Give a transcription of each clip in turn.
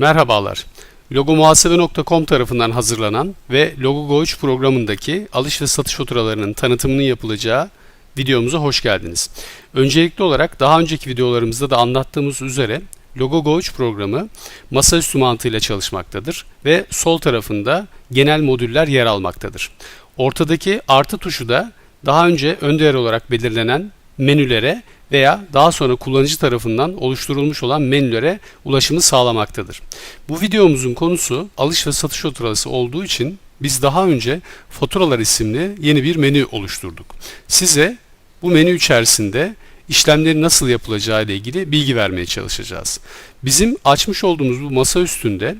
Merhabalar. Logomuhasebe.com tarafından hazırlanan ve Logo Go3 programındaki alış ve satış faturalarının tanıtımının yapılacağı videomuza hoş geldiniz. Öncelikli olarak daha önceki videolarımızda da anlattığımız üzere Logo Go3 programı masaüstü mantığıyla çalışmaktadır ve sol tarafında genel modüller yer almaktadır. Ortadaki artı tuşu da daha önce ön değer olarak belirlenen menülere veya daha sonra kullanıcı tarafından oluşturulmuş olan menülere ulaşımı sağlamaktadır. Bu videomuzun konusu alış ve satış faturası olduğu için biz daha önce faturalar isimli yeni bir menü oluşturduk. Size bu menü içerisinde işlemlerin nasıl yapılacağı ile ilgili bilgi vermeye çalışacağız. Bizim açmış olduğumuz bu masa üstünde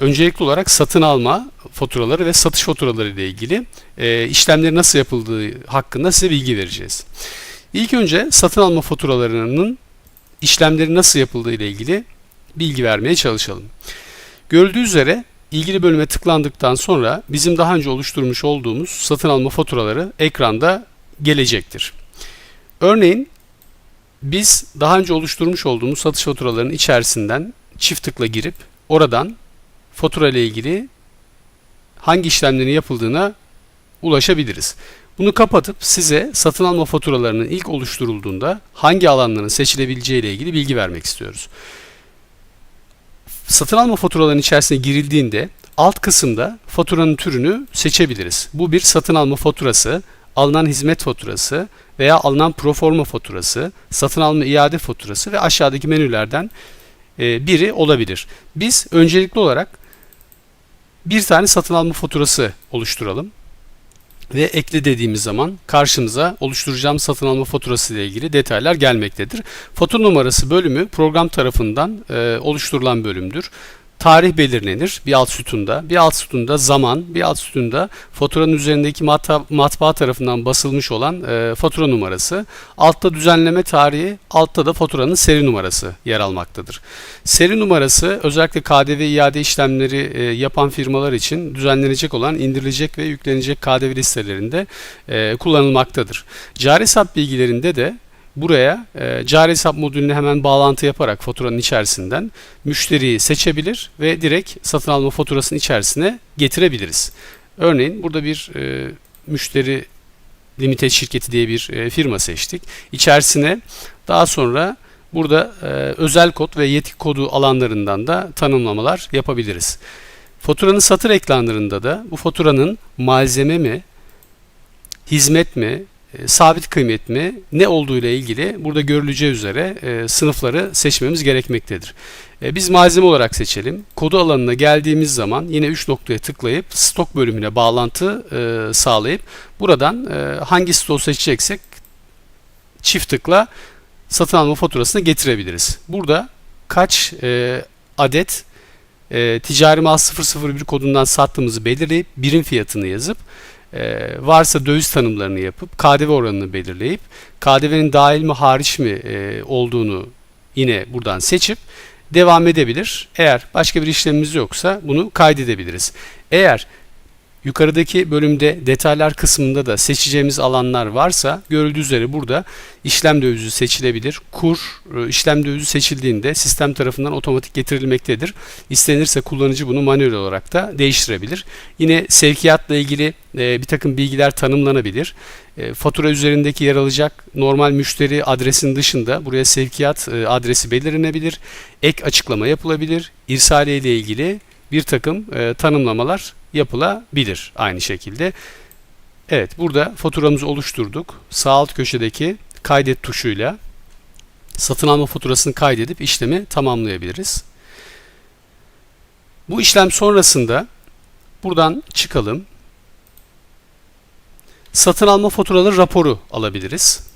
öncelikli olarak satın alma faturaları ve satış faturaları ile ilgili e, işlemlerin nasıl yapıldığı hakkında size bilgi vereceğiz. İlk önce satın alma faturalarının işlemleri nasıl yapıldığı ile ilgili bilgi vermeye çalışalım. Görüldüğü üzere ilgili bölüme tıklandıktan sonra bizim daha önce oluşturmuş olduğumuz satın alma faturaları ekranda gelecektir. Örneğin biz daha önce oluşturmuş olduğumuz satış faturalarının içerisinden çift tıkla girip oradan fatura ile ilgili hangi işlemlerin yapıldığına ulaşabiliriz. Bunu kapatıp size satın alma faturalarının ilk oluşturulduğunda hangi alanların seçilebileceği ile ilgili bilgi vermek istiyoruz. Satın alma faturalarının içerisine girildiğinde alt kısımda faturanın türünü seçebiliriz. Bu bir satın alma faturası, alınan hizmet faturası veya alınan proforma faturası, satın alma iade faturası ve aşağıdaki menülerden e, biri olabilir. Biz öncelikli olarak bir tane satın alma faturası oluşturalım ve ekle dediğimiz zaman karşımıza oluşturacağımız satın alma faturası ile ilgili detaylar gelmektedir. Fatura numarası bölümü program tarafından e, oluşturulan bölümdür. Tarih belirlenir bir alt sütunda, bir alt sütunda zaman, bir alt sütunda faturanın üzerindeki matbaa, matbaa tarafından basılmış olan e, fatura numarası, altta düzenleme tarihi, altta da faturanın seri numarası yer almaktadır. Seri numarası özellikle KDV iade işlemleri e, yapan firmalar için düzenlenecek olan indirilecek ve yüklenecek KDV listelerinde e, kullanılmaktadır. Cari hesap bilgilerinde de buraya e, cari hesap modülüne hemen bağlantı yaparak faturanın içerisinden müşteriyi seçebilir ve direkt satın alma faturasının içerisine getirebiliriz. Örneğin burada bir e, müşteri limited şirketi diye bir e, firma seçtik. İçerisine daha sonra burada e, özel kod ve yetki kodu alanlarından da tanımlamalar yapabiliriz. Faturanın satır ekranlarında da bu faturanın malzeme mi, hizmet mi, e, sabit kıymet mi ne olduğu ile ilgili burada görüleceği üzere e, sınıfları seçmemiz gerekmektedir. E, biz malzeme olarak seçelim. Kodu alanına geldiğimiz zaman yine 3 noktaya tıklayıp stok bölümüne bağlantı e, sağlayıp buradan e, hangi stoğu seçeceksek çift tıkla satın alma faturasını getirebiliriz. Burada kaç e, adet e, ticari mal 001 kodundan sattığımızı belirleyip birim fiyatını yazıp e, varsa döviz tanımlarını yapıp KDV oranını belirleyip KDV'nin dahil mi hariç mi e, olduğunu yine buradan seçip devam edebilir. Eğer başka bir işlemimiz yoksa bunu kaydedebiliriz. Eğer Yukarıdaki bölümde detaylar kısmında da seçeceğimiz alanlar varsa görüldüğü üzere burada işlem dövizi seçilebilir. Kur e, işlem dövizi seçildiğinde sistem tarafından otomatik getirilmektedir. İstenirse kullanıcı bunu manuel olarak da değiştirebilir. Yine sevkiyatla ilgili e, bir takım bilgiler tanımlanabilir. E, fatura üzerindeki yer alacak normal müşteri adresinin dışında buraya sevkiyat adresi belirlenebilir. Ek açıklama yapılabilir. İrsaliye ile ilgili bir takım tanımlamalar yapılabilir aynı şekilde. Evet burada faturamızı oluşturduk. Sağ alt köşedeki kaydet tuşuyla satın alma faturasını kaydedip işlemi tamamlayabiliriz. Bu işlem sonrasında buradan çıkalım. Satın alma faturaları raporu alabiliriz.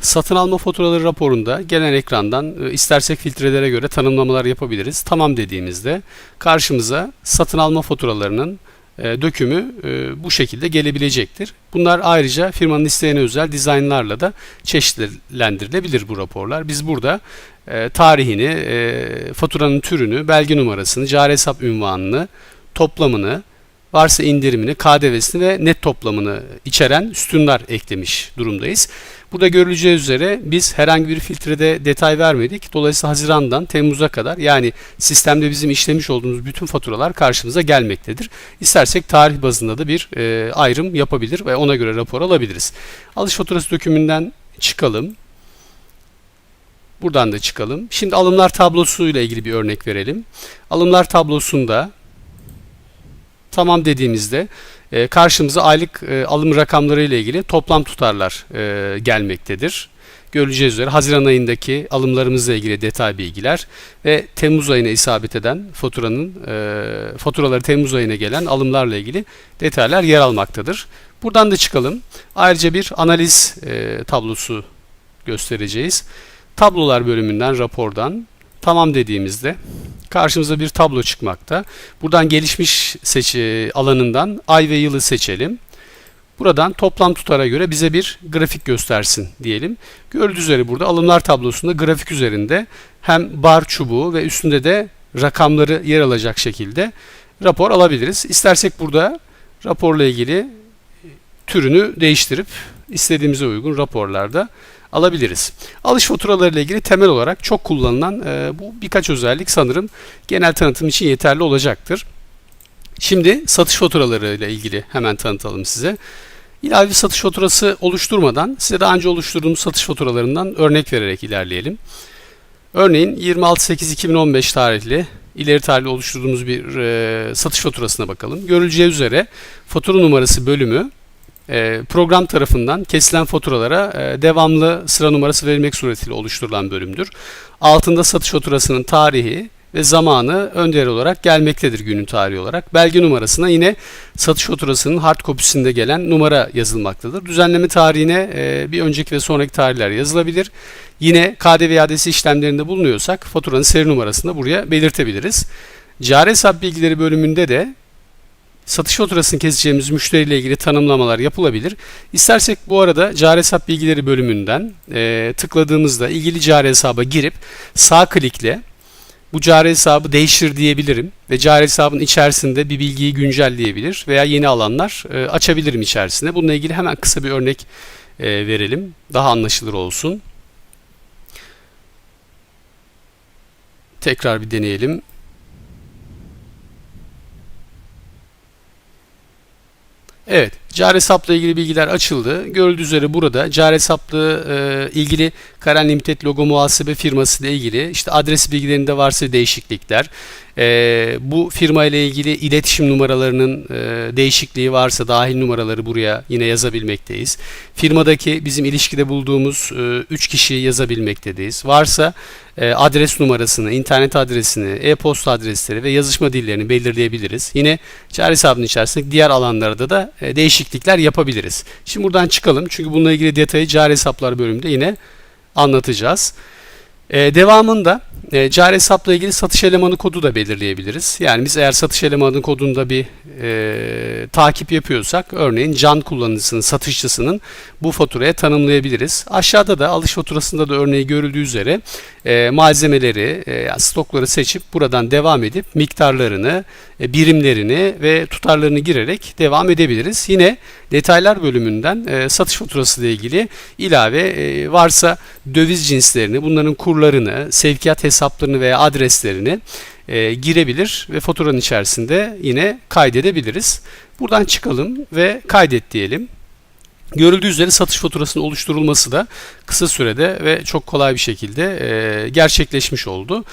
Satın alma faturaları raporunda gelen ekrandan e, istersek filtrelere göre tanımlamalar yapabiliriz. Tamam dediğimizde karşımıza satın alma faturalarının e, dökümü e, bu şekilde gelebilecektir. Bunlar ayrıca firmanın isteğine özel dizaynlarla da çeşitlendirilebilir bu raporlar. Biz burada tarihini, faturanın türünü, belge numarasını, cari hesap ünvanını, toplamını, varsa indirimini, KDV'sini ve net toplamını içeren sütunlar eklemiş durumdayız. Burada görüleceği üzere biz herhangi bir filtrede detay vermedik. Dolayısıyla Haziran'dan Temmuz'a kadar yani sistemde bizim işlemiş olduğumuz bütün faturalar karşımıza gelmektedir. İstersek tarih bazında da bir e, ayrım yapabilir ve ona göre rapor alabiliriz. Alış faturası dökümünden çıkalım. Buradan da çıkalım. Şimdi alımlar tablosu ile ilgili bir örnek verelim. Alımlar tablosunda tamam dediğimizde e, karşımıza aylık e, alım rakamları ile ilgili toplam tutarlar e, gelmektedir. Görüleceği üzere Haziran ayındaki alımlarımızla ilgili detay bilgiler ve Temmuz ayına isabet eden faturanın faturaları Temmuz ayına gelen alımlarla ilgili detaylar yer almaktadır. Buradan da çıkalım. Ayrıca bir analiz tablosu göstereceğiz. Tablolar bölümünden rapordan tamam dediğimizde karşımıza bir tablo çıkmakta. Buradan gelişmiş seçi alanından ay ve yılı seçelim. Buradan toplam tutara göre bize bir grafik göstersin diyelim. Gördüğünüz üzere burada alımlar tablosunda grafik üzerinde hem bar çubuğu ve üstünde de rakamları yer alacak şekilde rapor alabiliriz. İstersek burada raporla ilgili türünü değiştirip istediğimize uygun raporlarda alabiliriz. Alış faturaları ile ilgili temel olarak çok kullanılan e, bu birkaç özellik sanırım genel tanıtım için yeterli olacaktır. Şimdi satış faturaları ile ilgili hemen tanıtalım size. İlave satış faturası oluşturmadan size daha önce oluşturduğumuz satış faturalarından örnek vererek ilerleyelim. Örneğin 26.8.2015 tarihli ileri tarihli oluşturduğumuz bir e, satış faturasına bakalım. Görüleceği üzere fatura numarası bölümü program tarafından kesilen faturalara e, devamlı sıra numarası verilmek suretiyle oluşturulan bölümdür. Altında satış faturasının tarihi ve zamanı ön olarak gelmektedir günün tarihi olarak. Belge numarasına yine satış faturasının hard kopisinde gelen numara yazılmaktadır. Düzenleme tarihine e, bir önceki ve sonraki tarihler yazılabilir. Yine KDV iadesi işlemlerinde bulunuyorsak faturanın seri numarasını da buraya belirtebiliriz. Cari hesap bilgileri bölümünde de satış faturasını keseceğimiz müşteriyle ilgili tanımlamalar yapılabilir. İstersek bu arada cari hesap bilgileri bölümünden e, tıkladığımızda ilgili cari hesaba girip sağ klikle bu cari hesabı değiştir diyebilirim ve cari hesabın içerisinde bir bilgiyi güncelleyebilir veya yeni alanlar e, açabilirim içerisinde. Bununla ilgili hemen kısa bir örnek e, verelim. Daha anlaşılır olsun. Tekrar bir deneyelim. Evet, cari hesapla ilgili bilgiler açıldı. Görüldüğü üzere burada cari hesapla e, ilgili Karen Limited logo muhasebe firması ile ilgili işte adres bilgilerinde varsa değişiklikler, e, bu firma ile ilgili iletişim numaralarının e, değişikliği varsa dahil numaraları buraya yine yazabilmekteyiz. Firmadaki bizim ilişkide bulduğumuz 3 e, kişiyi yazabilmekteyiz. Varsa e, adres numarasını, internet adresini, e-posta adresleri ve yazışma dillerini belirleyebiliriz. Yine cari hesabının içerisinde diğer alanlarda da e, değişiklikler yapabiliriz. Şimdi buradan çıkalım çünkü bununla ilgili detayı cari hesaplar bölümünde yine anlatacağız. Ee, devamında e, cari hesapla ilgili satış elemanı kodu da belirleyebiliriz. Yani biz eğer satış elemanı kodunda bir e, takip yapıyorsak örneğin can kullanıcısının, satışçısının bu faturaya tanımlayabiliriz. Aşağıda da alış faturasında da örneği görüldüğü üzere e, malzemeleri, e, stokları seçip buradan devam edip miktarlarını, e, birimlerini ve tutarlarını girerek devam edebiliriz. Yine detaylar bölümünden e, satış faturası ile ilgili ilave e, varsa döviz cinslerini, bunların kurlarını, sevkiyat hesaplarını veya adreslerini e, girebilir ve faturanın içerisinde yine kaydedebiliriz. Buradan çıkalım ve kaydet diyelim. Görüldüğü üzere satış faturasının oluşturulması da kısa sürede ve çok kolay bir şekilde e, gerçekleşmiş oldu.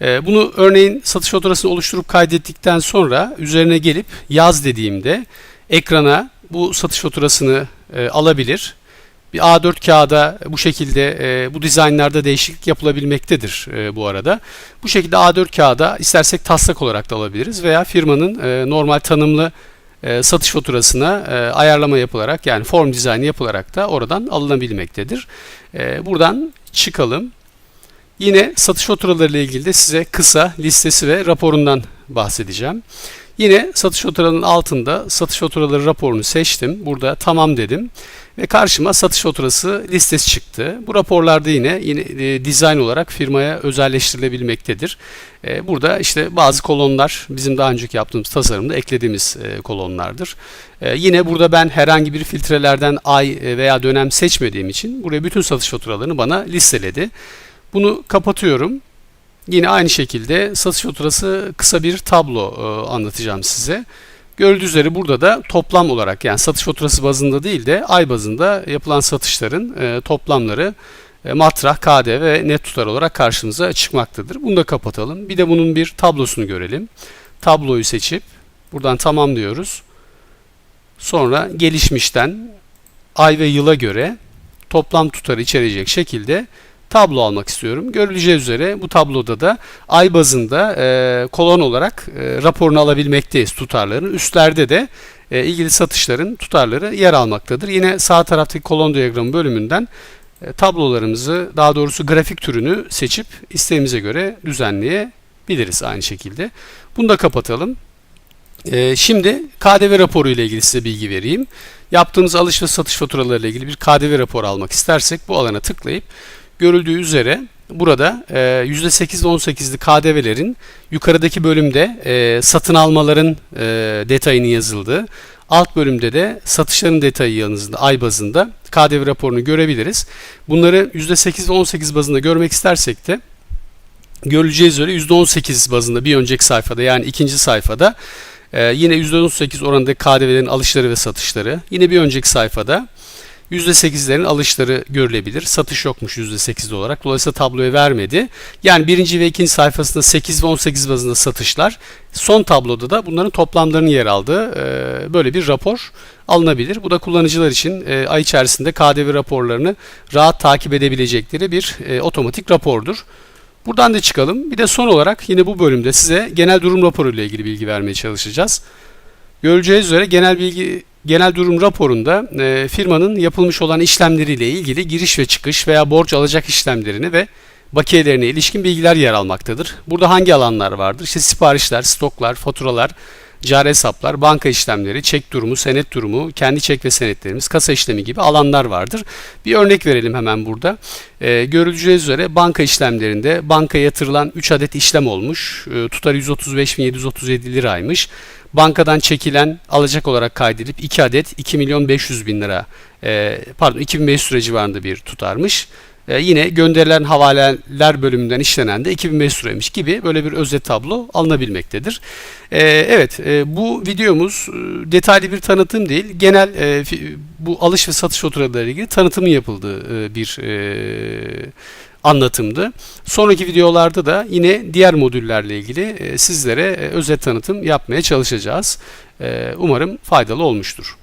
E, bunu örneğin satış faturasını oluşturup kaydettikten sonra üzerine gelip yaz dediğimde ekrana bu satış faturasını e, alabilir. Bir A4 kağıda bu şekilde e, bu dizaynlarda değişiklik yapılabilmektedir e, bu arada. Bu şekilde A4 kağıda istersek taslak olarak da alabiliriz veya firmanın e, normal tanımlı e, satış faturasına e, ayarlama yapılarak yani form dizaynı yapılarak da oradan alınabilmektedir. E, buradan çıkalım. Yine satış faturaları ile ilgili de size kısa listesi ve raporundan bahsedeceğim. Yine satış faturalarının altında satış faturaları raporunu seçtim. Burada tamam dedim. Ve karşıma satış faturası listesi çıktı. Bu raporlarda yine yine e, dizayn olarak firmaya özelleştirilebilmektedir. E, burada işte bazı kolonlar bizim daha önceki yaptığımız tasarımda eklediğimiz e, kolonlardır. E, yine burada ben herhangi bir filtrelerden ay e, veya dönem seçmediğim için buraya bütün satış faturalarını bana listeledi. Bunu kapatıyorum. Yine aynı şekilde satış faturası kısa bir tablo e, anlatacağım size. Görüldüğü üzere burada da toplam olarak yani satış faturası bazında değil de ay bazında yapılan satışların e, toplamları e, matrah, KD ve net tutar olarak karşımıza çıkmaktadır. Bunu da kapatalım. Bir de bunun bir tablosunu görelim. Tabloyu seçip buradan tamam diyoruz. Sonra gelişmişten ay ve yıla göre toplam tutarı içerecek şekilde tablo almak istiyorum. Görüleceği üzere bu tabloda da ay bazında e, kolon olarak e, raporunu alabilmekteyiz tutarların. Üstlerde de e, ilgili satışların tutarları yer almaktadır. Yine sağ taraftaki kolon diyagramı bölümünden e, tablolarımızı daha doğrusu grafik türünü seçip isteğimize göre düzenleyebiliriz aynı şekilde. Bunu da kapatalım. E, şimdi KDV raporu ile ilgili size bilgi vereyim. Yaptığımız alış ve satış faturaları ile ilgili bir KDV raporu almak istersek bu alana tıklayıp görüldüğü üzere burada e, %8 ve 18'li KDV'lerin yukarıdaki bölümde e, satın almaların e, detayının yazıldığı, alt bölümde de satışların detayı yanında ay bazında KDV raporunu görebiliriz. Bunları %8 ve 18 bazında görmek istersek de görüleceği üzere %18 bazında bir önceki sayfada yani ikinci sayfada e, yine %18 oranındaki KDV'lerin alışları ve satışları. Yine bir önceki sayfada %8'lerin alışları görülebilir. Satış yokmuş %8'de olarak. Dolayısıyla tabloya vermedi. Yani birinci ve ikinci sayfasında 8 ve 18 bazında satışlar. Son tabloda da bunların toplamlarının yer aldığı e, böyle bir rapor alınabilir. Bu da kullanıcılar için e, ay içerisinde KDV raporlarını rahat takip edebilecekleri bir e, otomatik rapordur. Buradan da çıkalım. Bir de son olarak yine bu bölümde size genel durum raporu ile ilgili bilgi vermeye çalışacağız. Göreceğiniz üzere genel bilgi genel durum raporunda e, firmanın yapılmış olan işlemleriyle ilgili giriş ve çıkış veya borç alacak işlemlerini ve bakiyelerine ilişkin bilgiler yer almaktadır. Burada hangi alanlar vardır? İşte siparişler, stoklar, faturalar, cari hesaplar, banka işlemleri, çek durumu, senet durumu, kendi çek ve senetlerimiz, kasa işlemi gibi alanlar vardır. Bir örnek verelim hemen burada. E, görüleceği üzere banka işlemlerinde bankaya yatırılan 3 adet işlem olmuş. E, tutar 135.737 liraymış. Bankadan çekilen alacak olarak kaydedilip 2 adet 2 milyon 500 bin lira e, pardon 2500 lira civarında bir tutarmış. E, yine gönderilen havaleler bölümünden işlenen de 2500 liraymış gibi böyle bir özet tablo alınabilmektedir. E, evet e, bu videomuz e, detaylı bir tanıtım değil. Genel e, bu alış ve satış faturalarıyla ilgili tanıtımın yapıldığı e, bir e, anlatımdı. Sonraki videolarda da yine diğer modüllerle ilgili e, sizlere e, özet tanıtım yapmaya çalışacağız. E, umarım faydalı olmuştur.